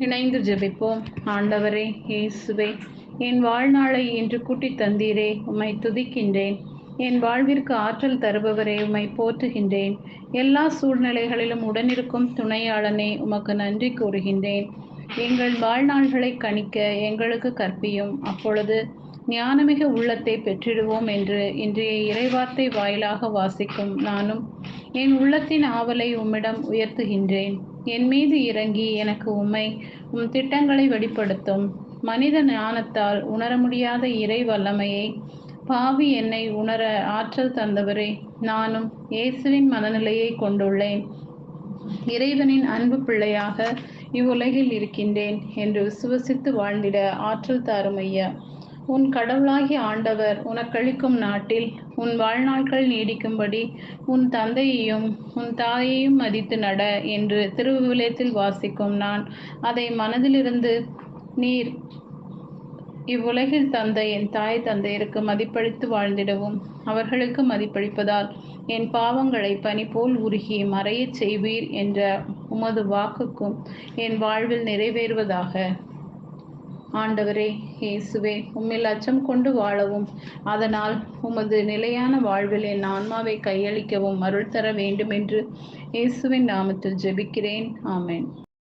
இணைந்து ஜெபிப்போம். ஆண்டவரே இயேசுவே என் வாழ்நாளை இன்று கூட்டித் தந்தீரே உம்மை துதிக்கின்றேன். என் வாழ்விற்கு ஆற்றல் தருபவரே உம்மை போற்றுகின்றேன். எல்லா சூழ்நிலைகளிலும் உடனிருக்கும் துணையாளனே உமக்கு நன்றி கூறுகின்றேன். எங்கள் வாழ்நாள்களை கணிக்க எங்களுக்கு கற்பியும். அப்பொழுது ஞானமிக உள்ளத்தை பெற்றிடுவோம் என்று இன்றைய இறைவார்த்தை வாயிலாக வாசிக்கும் நானும் என் உள்ளத்தின் ஆவலை உம்மிடம் உயர்த்துகின்றேன். என் மீது இறங்கி எனக்கு உம்மை உம் திட்டங்களை வெளிப்படுத்தும். மனித ஞானத்தால் உணர முடியாத இறை வல்லமையை பாவி என்னை உணர ஆற்றல் தந்தவரே நானும் இயேசுவின் மனநிலையை கொண்டுள்ளேன். இறைவனின் அன்பு பிள்ளையாக இவ்வுலகில் இருக்கின்றேன் என்று விசுவசித்து வாழ்ந்திட ஆற்றல் தாரும் ஐயா. உன் கடவுளாகி ஆண்டவர் உனக்களிக்கும் நாட்டில் உன் வாழ்நாட்கள் நீடிக்கும்படி உன் தந்தையையும் உன் தாயையும் மதித்து நட என்று திருவிவிலியத்தில் வாசிக்கும் நான். அதை மனதிலிருந்து நீர் இவ்வுலகில் தந்த என் தாய் தந்தையருக்கு மதிப்பளித்து வாழ்ந்திடவும் அவர்களுக்கு மதிப்பளிப்பதால் என் பாவங்களை பனி போல் உருகி மறையச் செய்வீர் என்ற உமது வாக்குக்கும் என் வாழ்வில் நிறைவேறுவதாக. ஆண்டவரே இயேசுவே உம்மில் அச்சம் கொண்டு வாழவும். அதனால் உமது நிலையான வாழ்வில் என் ஆன்மாவை கையளிக்கவும் அருள் தர வேண்டும் என்று இயேசுவின் நாமத்தில் ஜெபிக்கிறேன். ஆமேன்.